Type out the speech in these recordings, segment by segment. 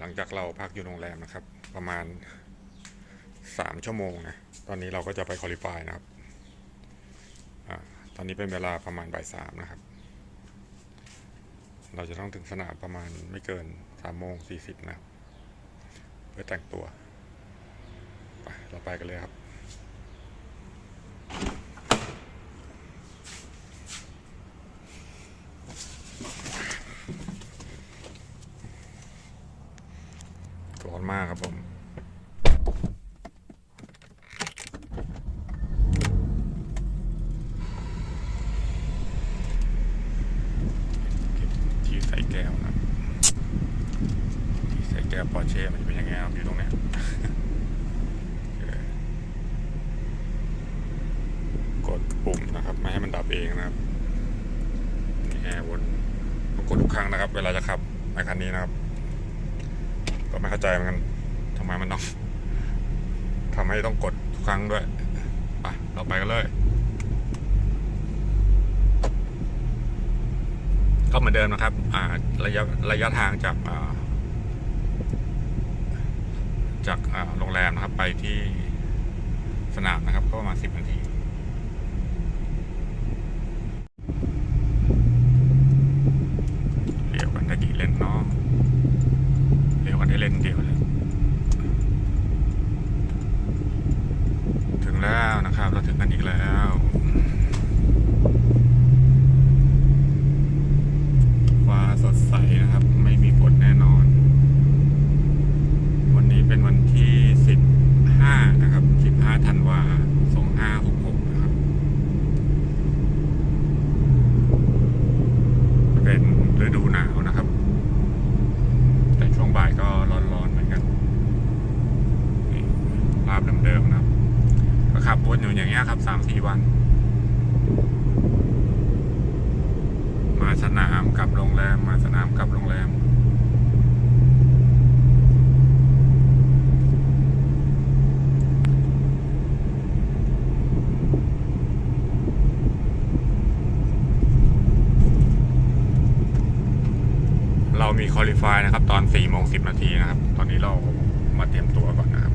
หลังจากเราพักอยู่โรงแรมนะครับ ประมาณสามชั่วโมงนะ ตอนนี้เราก็จะไปคอลิฟายนะครับอตอนนี้เป็นเวลาประมาณบ่ายสามนะครับ เราจะต้องถึงสนามประมาณไม่เกินสามโมงสี่สิบนะครับเพื่อแต่งตัว ไป เราไปกันเลยครับ ร้อน มากครับผม ที่ใส่แก้วนะ ที่ใส่แก้วปอร์เช่มันจะเป็นยังไงครับอยู่ตรงเนี้ยกดปุ่มนะครับ ไม่ให้มันดับเองนะครับแอร์วนกดทุกครั้งนะครับ เวลาจะขับไอ้คันนี้นะครับ ไม่เข้าใจเหมือนกันทำไมมันต้องทำให้ต้องกดทุกครั้งด้วยไปเราไปกันเลย ก็เหมือนเดิมนะครับอ่าระยะระยะทางจากาจากโรงแรมนะครับ ไปที่สนามนะครับ ก็ประมาณสิบนาที เรียวกันได้กี่เล่นเนาะ เรียวกันได้เล่นเดียวเลย ถึงแล้วนะครับ เราถึงกันอีกแล้วฟ้าสดใสนะครับ ไม่มีฝนแน่นอน วันนี้เป็นวันที่15นะครับ15ธันวา2566นะครับ เป็นฤดูหนาวนะครับ แต่ช่วงบ่ายก็ร้อนๆเหมือนกันนี่ภาพเดิมๆนะครับก็ขับว นี้ครับสามสี่วัน มาสนามกลับโรงแรม มาสนามกลับโรงแรมเรามีคอลิฟายนะครับ ตอน4โมง10นาทีนะครับ ตอนนี้เรามาเตรียมตัวก่อนนะครับ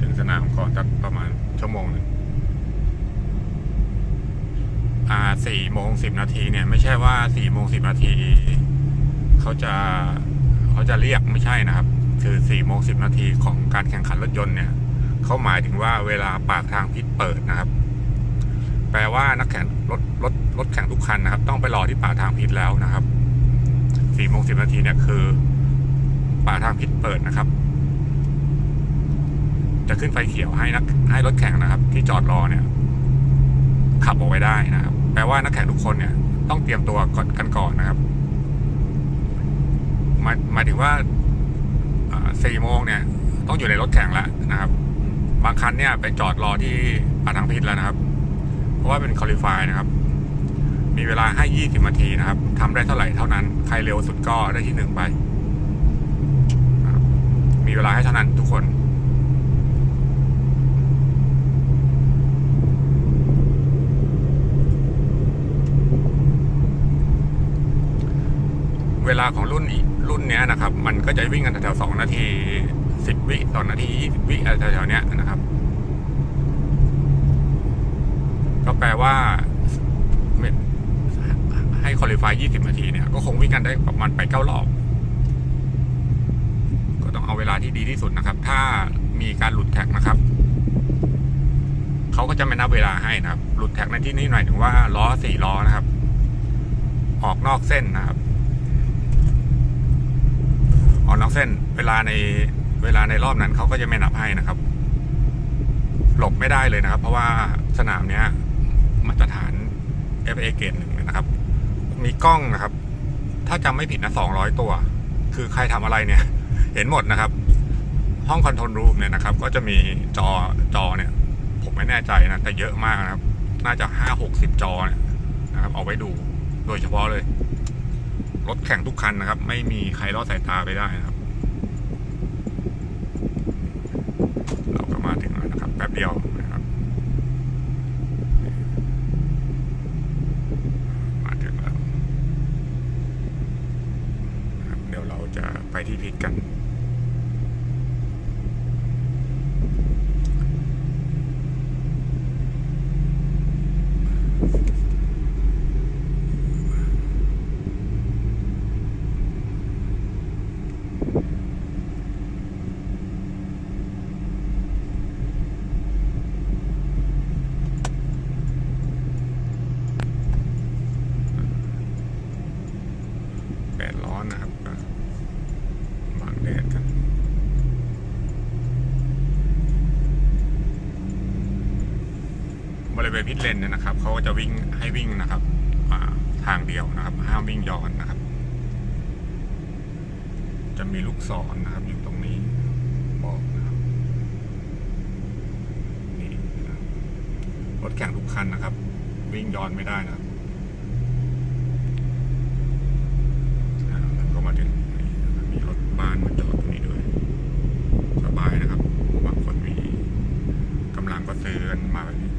ถึงสนามก่อนสักประมาณชั่วโมงหนึ่ง่า4โมง10นาทีเนี่ยไม่ใช่ว่า4โมง10นาทีเขาจะเขาจะเรียกไม่ใช่นะครับ คือ4โมง10นาทีของการแข่งขันรถยนต์เนี่ยเขาหมายถึงว่าเวลาปากทางพิษเปิดนะครับ แปลว่านักแข่งรถรถรถแข่งทุกคันนะครับ ต้องไปรอที่ปากทางพิษแล้วนะครับสี่โมงสิบนาทีเนี่ยคือป่าทางพิษเปิดนะครับ จะขึ้นไฟเขียวให้นักให้รถแข่งนะครับ ที่จอดรอเนี่ย ขับออกไปได้นะครับ แปลว่านักแข่งทุกคนเนี่ย ต้องเตรียมตัวก่อนกันก่อนนะครับหมายหมายถึงว่าสี่โมงเนี่ย ต้องอยู่ในรถแข่งแล้วนะครับ บางคันเนี่ยไปจอดรอที่ป่าทางพิษแล้วนะครับ เพราะว่าเป็นคอลิฟายนะครับ มีเวลาให้20นาทีนะครับทำได้เท่าไหร่เท่านั้น ใครเร็วสุดก็ได้ที่หนึ่งไปมีเวลาให้เท่านั้นทุกคน เวลาของรุ่นอีรุ่นเนี้ยนะครับ มันก็จะวิ่งกันแถวสองนาทีสิบวิสองนาทียี่สิบวิอะไรแถวๆเนี้ยนะครับ ก็แปลว่าให้คอลิฟาย20นาทีเนี่ย ก็คงวิ่งกันได้ประมาณไปเก้ารอบ ก็ต้องเอาเวลาที่ดีที่สุดนะครับ ถ้ามีการหลุดแท็กนะครับเขาก็จะไม่นับเวลาให้นะครับ หลุดแท็กในที่นี้หน่อยถึงว่าล้อสี่ล้อนะครับ ออกนอกเส้นนะครับ ออกนอกเส้น เวลาในเวลาในรอบนั้นเขาก็จะไม่นับให้นะครับ หลบไม่ได้เลยนะครับ เพราะว่าสนามเนี้ยมาตรฐาน FA เกรดหนึ่งนะครับ มีกล้องนะครับ ถ้าจำไม่ผิดนะสองร้อยตัว คือใครทำอะไรเนี่ย เห็นหมดนะครับ ห้องคอนโทรลรูมเนี่ยนะครับ ก็จะมีจอจอเนี่ย ผมไม่แน่ใจนะแต่เยอะมากนะครับ น่าจะห้าหกสิบจอเนี่ยนะครับ เอาไว้ดูโดยเฉพาะเลย รถแข่งทุกคันนะครับ ไม่มีใครรอดสายตาไปได้นะครับ เราก็มาถึงแล้วนะครับ แป๊บเดียวนะครับ มาถึงแล้วนะครับเดี๋ยวเราจะไปที่พิษกัน บริเวณ พิทเลนเนี่ยนะครับเขาก็จะวิ่งให้วิ่งนะครับทางเดียวนะครับ ห้ามวิ่งย้อนนะครับ จะมีลูกศรนนะครับ อยู่ตรงนี้บอกนะครับนี่รถแข่งทุกคันนะครับ วิ่งย้อนไม่ได้นะครับก็มาถึงนี่นะครับมีรถบ้านมาจอดตรงนี้ด้วย สบายนะครับ บางคนมีกำลังก็ซื้อกันมาแบบนี้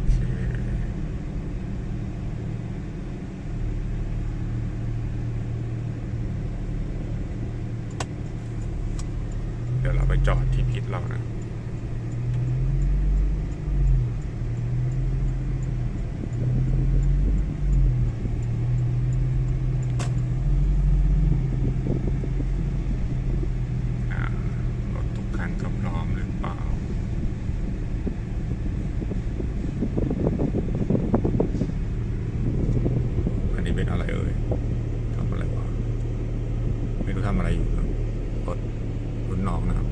โอเค เดี๋ยวเราไปจอดที่พิษเรานะ อ่ารถทุกคันก็พร้อมหรือเปล่า อันนี้เป็นอะไรเอ่ยทำอะไรวะ ไม่รู้ทำอะไรอยู่ครับรถรุ่นน้องนะครับ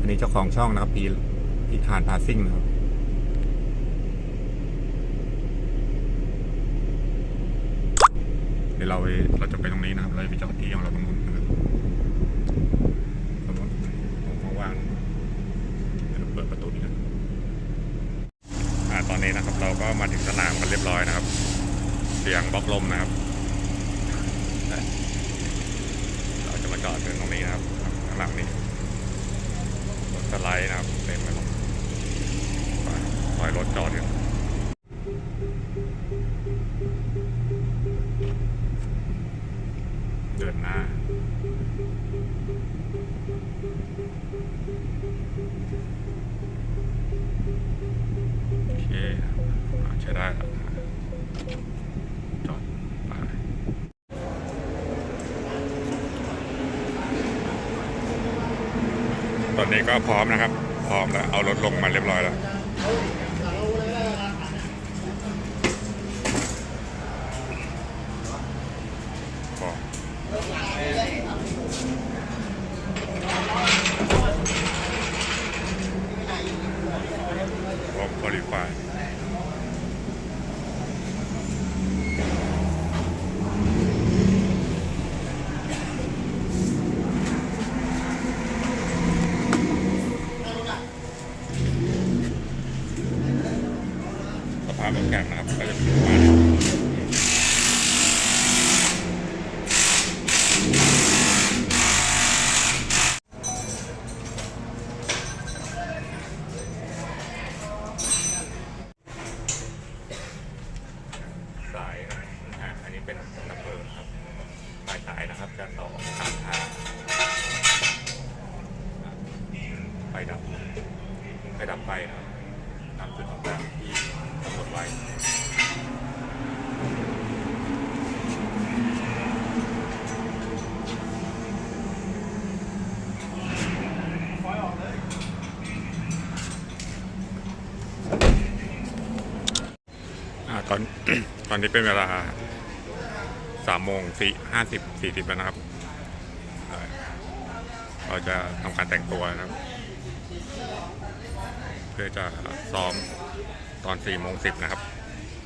อันนี้เจ้าของ ช่องนะครับพีพีฐานพาซิ่งนะครับเดี๋ยวเราเราจะไปตรงนี้นะครับเราจะไปจอดที่ของเราตรงนู้นนะครับ สมมติผมมาวางเดี๋ยวเราเปิดประตูนี้กันอ่าตอนนี้นะครับ เราก็มาถึงสนามกันเรียบร้อยนะครับ เสียงบล็อกลมนะครับ เราจะมาจอดกันตรงนี้นะครับ ข้างหลังนี้รถสไลด์นะครับเต็มไปหมดไปถอยรถจอดกัน เดินหน้า โอเคอใช้ได้แล้วจอดไปตอนนี้ก็พร้อมนะครับ พร้อมแล้ว เอารถลงมาเรียบร้อยแล้ว พร้อมพร้อมคุริฟาย สภาพรถแข่งนะครับ ก็จะเป็นประมาณนี้สายนะครับอะอันนี้เป็นนับเบอร์ครับปลายสายนะครับ จะต่อข้างทางไฟดับไฟดับไฟนะครับตามจุดต่างๆที่กำหนดไว้ อ่าตอน ต อนนี้เป็นเวลาสามโมงสี่ห้าสิบสี่สิบแล้วนะครับ เราจะทำการแต่งตัวนะครับ เพื่อจะซ้อมตอนสี่โมงสิบนะครับ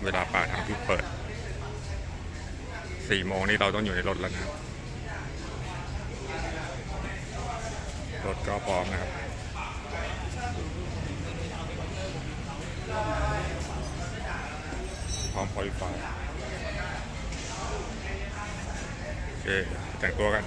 เวลาป่าทางที่เปิดสี่โมงนี่เราต้องอยู่ในรถแล้วนะครับ รถก็พร้อมนะครับ พร้อมพอลิฟายโอเคแต่งตัวกัน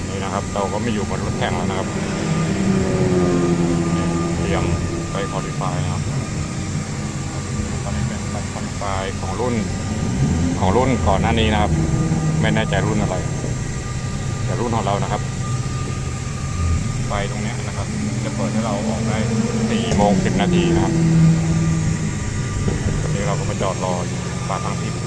อนนี้นะครับ เราก็ไม่อยู่บนรถแข่งแล้วนะครับเตรียมไปคอลิฟายนะครับตอนนี้เป็นไปคอลิฟไฟของรุ่นของรุ่นก่อนหน้านี้นะครับ ไม่แน่ใจรุ่นอะไร แต่รุ่นของเรานะครับไฟตรงนี้นะครับ จะเปิดให้เราออกได้4โมง10 นาทีนะครับ ตอนนี้เราก็มาจอดรออยู่ปากทางทิพย์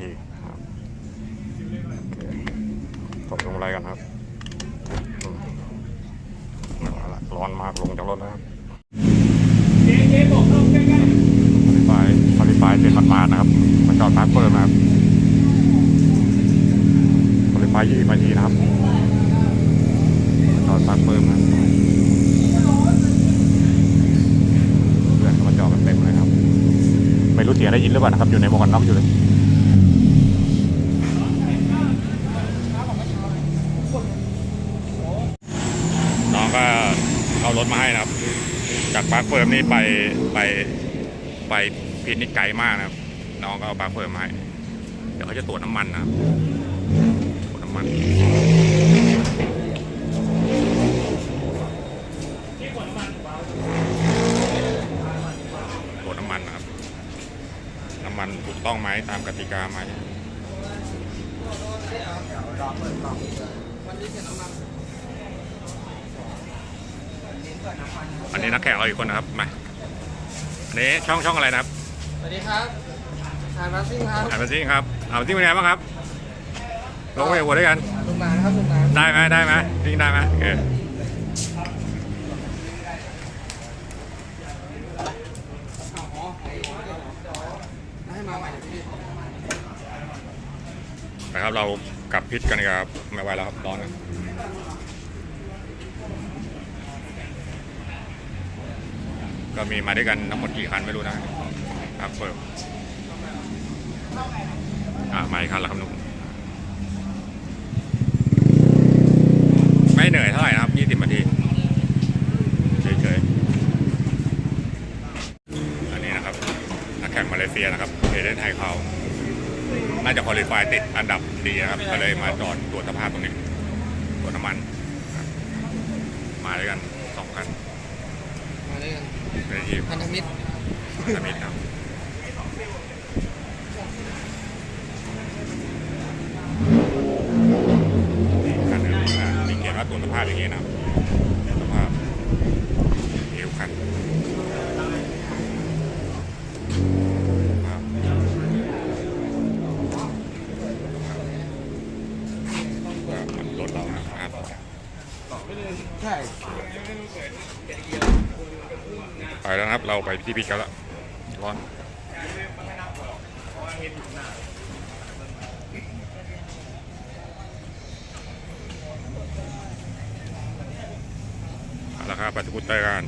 สร็จก็ตรวจสภาพทันทีนะครับตกลงอะไรกันครับร้อนมากลงจากรถแล้วครับเจ๊เจ๊บอกเข้าใกล้คอลิฟายคอลิฟเสร็มาดๆนะครับมาจอดมาร์คเปิดนะครับคอลิฟยี่สิบนาทีนะครับมาจอดมาร์คเปิดนะเพื่อนมาจอดกันเต็มเลยครับ ไม่รู้เสียงได้ยินหรือเปล่านะครับ อยู่ในหมวกกันน็อกอยู่เลย น้องก็เอา รถมาให้นะครับ จากปาร์คเฟิร์มนี่ไปไปไปพินนี่ไกลมากนะครับ น้องก็เอาปาร์คเฟิร์มมาให้เดี๋ยวเขาจะตรวจน้ำมันนะครับตรวจน้ำมันตรวจน้ำมันนะครับ น้ำมันถูกต้องไหมตามกติกาไหม วันนี้เสร็จน้ำมันเปิ อันนี้นักแข่งเราอีกคนนะครับมาอันนี้ช่องช่องอะไรนะครับสวัสดีครับทานมาซิ่งครับอ่านมาซิ่งครับอ่านมาซิ่งเป็นไงบ้างครับลงไปหัวด้วยกันลุงนานครับลุงนานได้ไหมได้ไหมซิ่งได้ไหมโอเคให้มาใหม่เดี๋ยวพี่นะครับเรากลับพิษกันครับไม่ไหวแล้วครับร้อนนะ ก็มีมาด้วยกันทั้งหมดกี่คันไม่รู้นะครับเปิดอ่ามาอีกคันล้วครับนุ่มไม่เหนื่อยเท่าไหร่นะครับ 20นาทีเฉยๆ อันนี้นะครับ นักแข่งมาเลเซียนะครับเอเดนไทยเขาน่าจะคอลิฟายติดอันดับดีนะครับ ก็เลยมาจอดตรวจสภาพตรงนี้ตรวจน้ำมัน มาด้วยกัน ใน ทีมพันธมิตรสมิธครับนี่คันหนึงอ่ามีเขียนว่าตรวจสภาพอย่างนี้นะครับตรวจสภาพเอวคันครับรถเรานะครับ ใช่ ไปแล้วนะครับ เรา ไปที่พิกันแล้วร้อนเอาละครับไปสกูตเตอร์กัน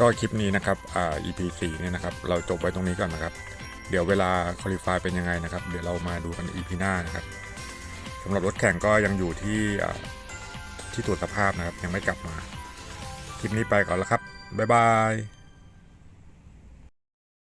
ก็คลิปนี้นะครับอ่า EP 4เนี่ยนะครับ เราจบไว้ตรงนี้ก่อนนะครับ เดี๋ยวเวลาคอลิฟายเป็นยังไงนะครับ เดี๋ยวเรามาดูกัน EP หน้านะครับสำหรับรถแข่งก็ยังอยู่ที่ที่ตรวจสภาพนะครับ ยังไม่กลับมา คลิปนี้ไปก่อนแล้วครับ บ๊ายบาย